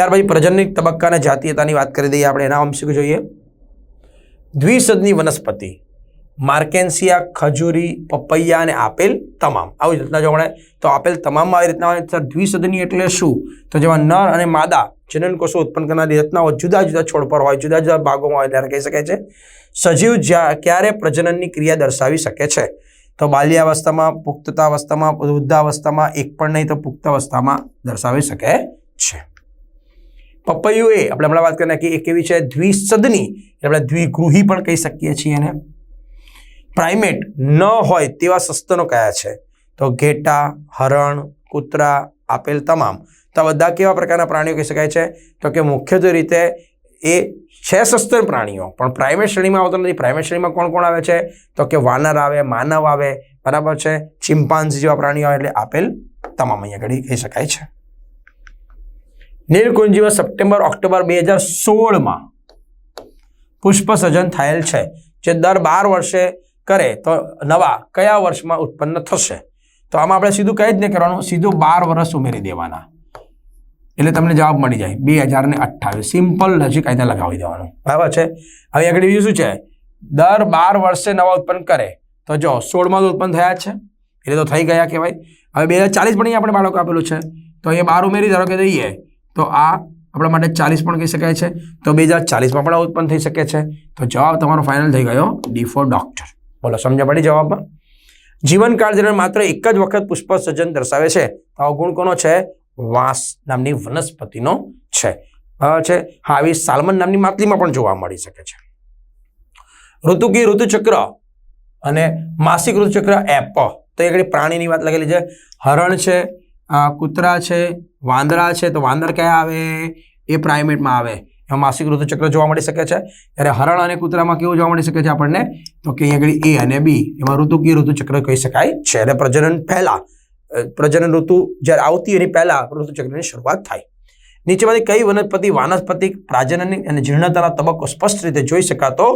ત્યાર પછી પ્રજનનિક તબક્કા અને જાતીયતાની વાત કરી દઈએ, આપણે એના અંશ જોઈએ. દ્વિસદની વનસ્પતિ, માર્કેન્સિયા, ખજૂરી, પપૈયા અને આપેલ તમામ. આવી રીતના જોવા મળે તો આપેલ તમામમાં આવી રીતના હોય દ્વિસદની એટલે શું? તો જેમાં નર અને માદા જનન કોષો ઉત્પન્ન કરનારી રચનાઓ જુદા જુદા છોડ પર હોય, જુદા જુદા ભાગોમાં હોય ત્યારે કહી શકાય છે. સજીવ ક્યારે પ્રજનનની ક્રિયા દર્શાવી શકે છે? તો બાલ્યાવસ્થામાં પુખ્તતાવસ્થામાં વૃદ્ધાવસ્થામાં, એક પણ નહીં તો પુખ્ત અવસ્થામાં દર્શાવી શકે છે. પપૈયું એ આપણે હમણાં વાત કરી નાખી એ કેવી છે દ્વિસદની એટલે આપણે દ્વિગૃહી પણ કહી શકીએ છીએ એને. પ્રાઇમેટ ન હોય તેવા સસ્તનો કયા છે? તો ઘેટા, હરણ, કૂતરા, આપેલ તમામ. તો બધા કેવા પ્રકારના પ્રાણીઓ કહી શકાય છે? તો કે મુખ્યત્વે રીતે એ છે સસ્તન પ્રાણીઓ, પણ પ્રાઇમેટ શ્રેણીમાં આવતો નથી. પ્રાઇમેટ શ્રેણીમાં કોણ કોણ આવે છે? તો કે વાનર આવે, માનવ આવે, બરાબર છે? ચિમ્પાન્ઝી જેવા પ્રાણીઓ એટલે આપેલ તમામ અહીંયા આગળ કહી શકાય છે. નીલકુંજીમાં સપ્ટેમ્બર, ઓક્ટોબર બે હજાર સોળમાં પુષ્પ સર્જન થયેલ છે, જે દર બાર વર્ષે કરે તો નવા કયા વર્ષમાં ઉત્પન્ન થશે? તો આમાં આપણે સીધું કંઈ જ નહીં કરવાનું, સીધું બાર વર્ષ ઉમેરી દેવાના. એટલે તમને જવાબ મળી જાય, બે હજાર ને અઠ્ઠાવીસ. સિમ્પલ લજીક કાયદા લગાવી દેવાનું. બરાબર છે? હવે આગળ બીજું શું છે? દર બાર વર્ષે નવા ઉત્પન્ન કરે. તો જો સોળમાં તો ઉત્પન્ન થયા છે, એટલે તો થઈ ગયા કહેવાય. હવે બે હજાર ચાલીસ પણ અહીંયા આપણે બાળકો આપેલું છે. તો અહીંયા બાર ઉમેરી, ધારો કે દઈએ તો આ આપણા માટે ચાલીસ પણ કહી શકાય છે. તો બે હજાર ચાલીસમાં પણ ઉત્પન્ન થઈ શકે છે. તો જવાબ તમારો ફાઇનલ થઈ ગયો ડી ફોર ડોક્ટર બોલો સમજ પડી જવાબમાં? જીવનકાળ દરમિયાન માત્ર એક જ વખત પુષ્પ સર્જન દર્શાવે છે. તો આ ગુણ કોનો છે? વાંસ નામની વનસ્પતિનો છે. બરાબર છે? હા, આવી સાલમન નામની માતલીમાં પણ જોવા મળી શકે છે. ઋતુકી ઋતુચક્ર અને માસિક ઋતુચક્ર એપ. તો એ પ્રાણીની વાત લખેલી છે. હરણ છે કૂતરા છે, વાંદરા છે, તો વાંદર કયા આવે? એ પ્રાઇમેટમાં આવે. એમાં માસિક ઋતુચક્ર જોવા મળી શકે છે. ત્યારે હરણ અને કૂતરામાં કેવું જોવા મળી શકે છે આપણને? તો કે અહીંયા એ અને બી, એમાં ઋતુકી ઋતુચક્ર કહી શકાય છે. અને પ્રજનન પહેલાં પ્રજનન ઋતુ જ્યારે આવતી એની પહેલાં ઋતુચક્રની શરૂઆત થાય. નીચેમાંથી કઈ વનસ્પતિ, વાનસ્પતિક પ્રાજનનની અને જીર્ણતાના તબક્કો સ્પષ્ટ રીતે જોઈ શકાતો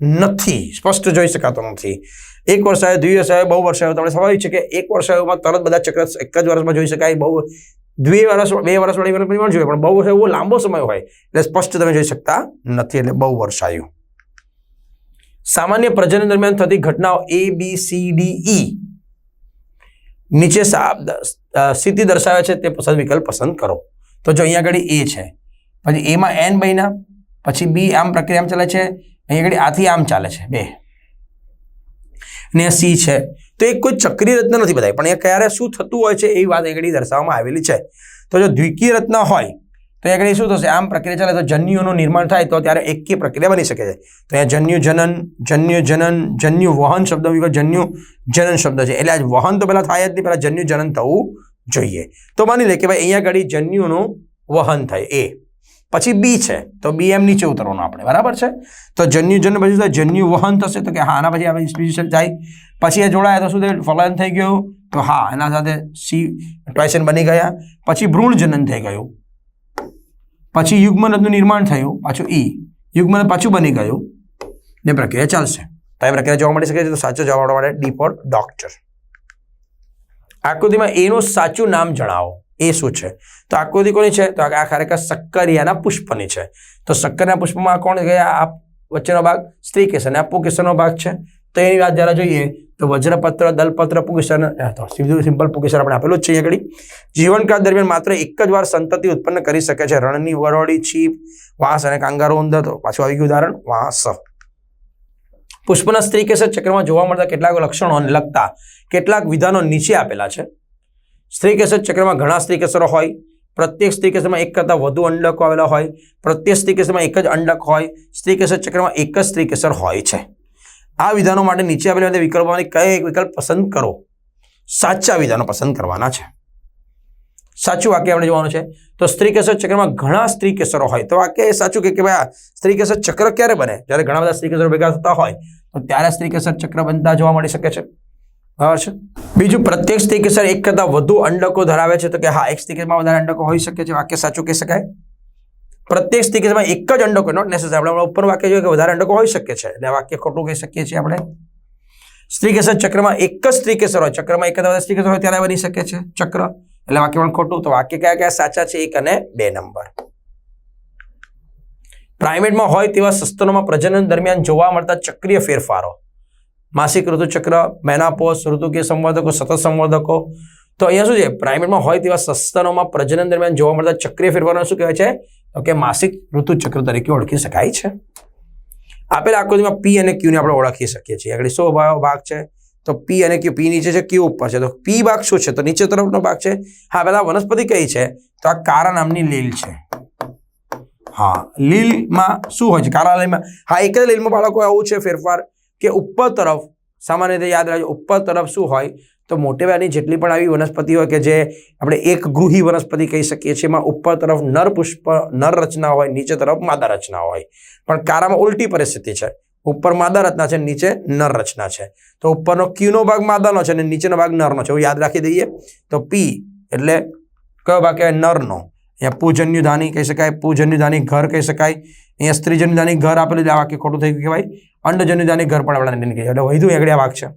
નથી, સ્પષ્ટ જોઈ શકાતો નથી. એક વર્ષ આવ્યો દ્વિ વર્ષ આવ્યો બહુ વર્ષ આવ્યો તમને સ્વાભાવિક છે કે એક વર્ષ આવ્યોમાં તરત બધા ચક્ર એક જ વર્ષમાં જોઈ શકાય, બહુ દ્વિ વર્ષ, બે વર્ષ વાળી વનસ્પતિ પણ જોઈએ પણ બહુ વર્ષ એવો લાંબો સમય હોય, એટલે સ્પષ્ટ તમે જોઈ શકતા નથી, એટલે બહુ વર્ષ આવ્યું સામાન્ય પ્રજનન દરમિયાન થતી ઘટનાઓ એ બી સી ડી ઈ નીચે સ્થિતિ દર્શાવે છે, તે પસંદ વિકલ્પ પસંદ કરો. તો જો અહીંયા આગળ એ છે, પછી એમાં એન બન્યા, પછી બી આમ પ્રક્રિયા ચાલે છે અહીંયા આગળ આથી આમ ચાલે છે. બે. ને સી છે. તો એ કોઈ ચક્રીય રત્ન નથી બતાવી પણ એ ક્યારે શું થતું હોય છે એ વાત આગળ દર્શાવવામાં આવેલી છે. તો જો દ્વિકીય રત્ન હોય, તો આગળ શું થશે? આમ પ્રક્રિયા ચાલે, તો જન્યુઓનું નિર્માણ થાય, તો ત્યારે એકી પ્રક્રિયા બની શકે છે. તો અહીંયા જન્યુ જનન જન્યુ જનન, જન્યુ વહન શબ્દ વિગત જન્યુ જનન શબ્દ છે. એટલે આ વહન તો પહેલાં થાય જ નહીં, પહેલાં જન્યુ જનન થવું જોઈએ. તો માની લે કે ભાઈ અહીંયા આગળ જન્યુનું વહન થાય, એ. પછી બી છે. તો બી એમ નીચે ઉતરવાનું આપણે, બરાબર છે? તો જન્યુ જન પછી જન્યુ વહન થશે, તો કે હા, આના પછી આપણે સ્પીશિયલ જાય. પછી એ જોડાયા, તો શું થયું? ફલન થઈ ગયું. તો હા, એના સાથે સી, ટ્વાઇસન બની ગયા. પછી ભ્રૂણ જનન થઈ ગયું. પછી યુગ્મનદનું નિર્માણ થયું, પાછું ઈ. યુગ્મનદ પાછું બની ગયું. ને પ્રક્રિયા ચાલશે. તો એ પ્રક્રિયા જોવા મળી શકે છે, તો સાચો જવાબ માટે ડી ફોર ડોક્ટર. આકૃતિમાં એનું સાચું નામ જણાવો. એ શું છે? તો આકૃતિ કોની છે? તો આ ખરેખર શક્કરિયાના પુષ્પની છે. તો શક્કરિયા પુષ્પમાં કોણ ગયા? આ વચ્ચેનો ભાગ સ્ત્રી કેસર અને આ પુકેસરનો ભાગ છે. તો એની વાત જરા જોઈએ, તો વજ્રપત્ર, દલપત્ર, પુકેસર તો સીધું સિમ્પલ પુકેસર આપણે આપેલું જ છે આગળ. જીવનકાળ દરમિયાન માત્ર એક જ વાર સંતતિ ઉત્પન્ન કરી શકે છે. રણની વરોળી છીપ, વાંસ અને કાંગારો ઉંદર તો પાછું આવી ગયું ઉદાહરણ, વાંસ. પુષ્પના સ્ત્રી કેસર ચક્રમાં જોવા મળતા કેટલાક લક્ષણોને લગતા કેટલાક વિધાનો નીચે આપેલા છે. સ્ત્રી કેસર ચક્રમાં ઘણા સ્ત્રીકેસરો હોય. પ્રત્યેક સ્ત્રીકેસરમાં એક કરતાં વધુ અંડકો આવેલા હોય. પ્રત્યેક સ્ત્રીકેસરમાં એક જ અંડક હોય. સ્ત્રીકેસર ચક્રમાં એક જ સ્ત્રીકેસર હોય છે. આ વિધાનો માટે નીચે આપેલા વિકલ્પોમાંથી કયા એક વિકલ્પ પસંદ કરો? સાચા વિધાનો પસંદ કરવાના છે. સાચું વાક્ય આપણે જોવાનું છે. તો સ્ત્રીકેસર ચક્રમાં ઘણા સ્ત્રીકેસરો હોય. તો વાક્ય એ સાચું કે ભાઈ આ સ્ત્રી ચક્ર ક્યારે બને? જ્યારે ઘણા બધા સ્ત્રીકેસરો ભેગા થતા હોય, તો ત્યારે સ્ત્રીકેસર ચક્ર બનતા જોવા મળી શકે છે. બરાબર છે? બીજું પ્રત્યેક સ્થિકેસર એક કરતાં વધુ અંડકો ધરાવે છે તો કે હા, એક સ્ત્રી વધારે અંડકો હોઈ શકે છે, વાક્ય સાચું કહી શકાય? પ્રત્યેક સ્ત્રી એક જ અંડકો નોટ નેસેસરી આપણે ઉપર વાક્ય જોઈએ કે વધારે અંડકો હોઈ શકે છે. એટલે વાક્ય ખોટું કહી શકીએ છીએ આપણે. સ્ત્રીકેસર ચક્રમાં એક જ સ્ત્રીકેસર હોય, ચક્રમાં એક કરતાં વધારે સ્ત્રીકેસર હોય ત્યારે બની શકે છે ચક્ર. એટલે વાક્ય પણ ખોટું, તો વાક્ય કયા કયા સાચા છે એક અને બે નંબર. પ્રાઇમેટમાં હોય તેવા સસ્તનોમાં પ્રજનન દરમિયાન જોવા મળતા ચક્રીય ફેરફારો. માસિક ઋતુચક્ર મેનાપોસ ઋતુકીય સંવર્ધકો, સતત સંવર્ધકો. તો અહીંયા શું છે? પ્રાઇમેટમાં હોય તેવા સસ્તનોમાં પ્રજનન દરમિયાન જોવા મળતા ચક્રીય ફેરફારો શું કહેવાય છે? તો કે માસિક ઋતુચક્ર તરીકે ઓળખી શકાય છે. આપેલ આકૃતિમાં પી અને ક્યુને આપણે ઓળખી શકીએ છીએ. આગળ શું ભાગ છે? તો પી અને ક્યુ પી નીચે છે ક્યુ ઉપર છે. તો પી ભાગ શું છે? તો નીચે તરફનો ભાગ છે. હા પેલા વનસ્પતિ કઈ છે? તો આ કારા નામની લીલ છે. હા, લીલમાં શું હોય છે? કારા લીલમાં, હા, એક જ લીલમાં બાળકો આવું છે ફેરફાર. કે ઉપર તરફ, સામાન્ય રીતે યાદ રાખજો, ઉપર તરફ શું હોય, તો મોટેવાની જેટલી પણ આવી વનસ્પતિ હોય કે જે આપણે એક ગૃહી વનસ્પતિ કહી શકીએ છીએ, એમાં ઉપર તરફ નર પુષ્પ, નર રચના હોય, નીચે તરફ માદા રચના હોય. પણ કારામાં ઉલટી પરિસ્થિતિ છે. ઉપર માદા રચના છે, નીચે નર રચના છે. તો ઉપરનો ક્યુનો ભાગ માદાનો છે અને નીચેનો ભાગ નરનો છે. એવું યાદ રાખી દઈએ. તો પી એટલે કયો ભાગ કહેવાય? નરનો. અહીંયા પૂજન્યુધાની કહી શકાય, પૂજન્યુધાની ઘર કહી શકાય, અહીંયા સ્ત્રીજન્યુધાની ઘર આપેલું આ વાક્ય ખોટું થઈ ગયું કહેવાય. અંડજન્યુધાની ઘર પણ આપણે નીકળી એટલે વધુ આગળ વાક છે.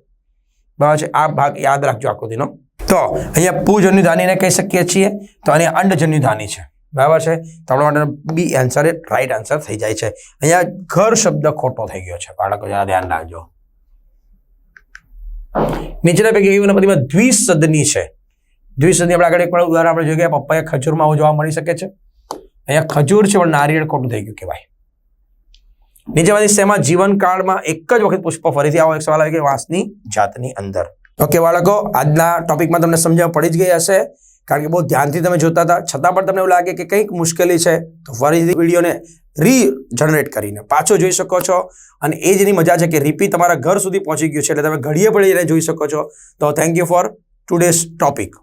બરાબર છે? આ ભાગ યાદ રાખજો આકૃતિનો તો અહીંયા પૂજન્યુધાનીને કહી શકીએ છીએ, તો અને અંડજન્યુધાની છે. બરાબર છે? તમારા માટે બી આન્સર એ રાઈટ આન્સર થઈ જાય છે. અહીંયા ઘર શબ્દ ખોટો થઈ ગયો છે. બાળકો, જરા ધ્યાન રાખજો. નીચેના પૈકી એવી વનસ્પતિમાં દ્વિસદની છે. દ્વિસદની આપણે આગળ એક પણ ઉદાહરણ આપણે જોઈએ કે પપ્પાએ ખજૂરમાં આવું જોવા મળી શકે છે. અહીંયા ખજૂર છે, પણ નારિયેળ ખોટું થઈ ગયું કહેવાય. નીચેમાંથી શેમાં જીવનકાળમાં એક જ વખત પુષ્પ ફરીથી આવો. એક સવાલ આવે કે વાંસની જાતની અંદર. ઓકે, બાળકો, આજના ટોપિકમાં તમને સમજણ પડી જ ગઈ હશે, કારણ કે બહુ ધ્યાનથી તમે જોતા હતા. છતાં પણ તમને એવું લાગે કે કંઈક મુશ્કેલી છે, તો ફરીથી વિડીયોને રીજનરેટ કરીને પાછો જોઈ શકો છો. અને એ જેની મજા છે કે રીપી તમારા ઘર સુધી પહોંચી ગયું છે, એટલે તમે ઘડીએ પડીને જોઈ શકો છો. તો thank you for today's topic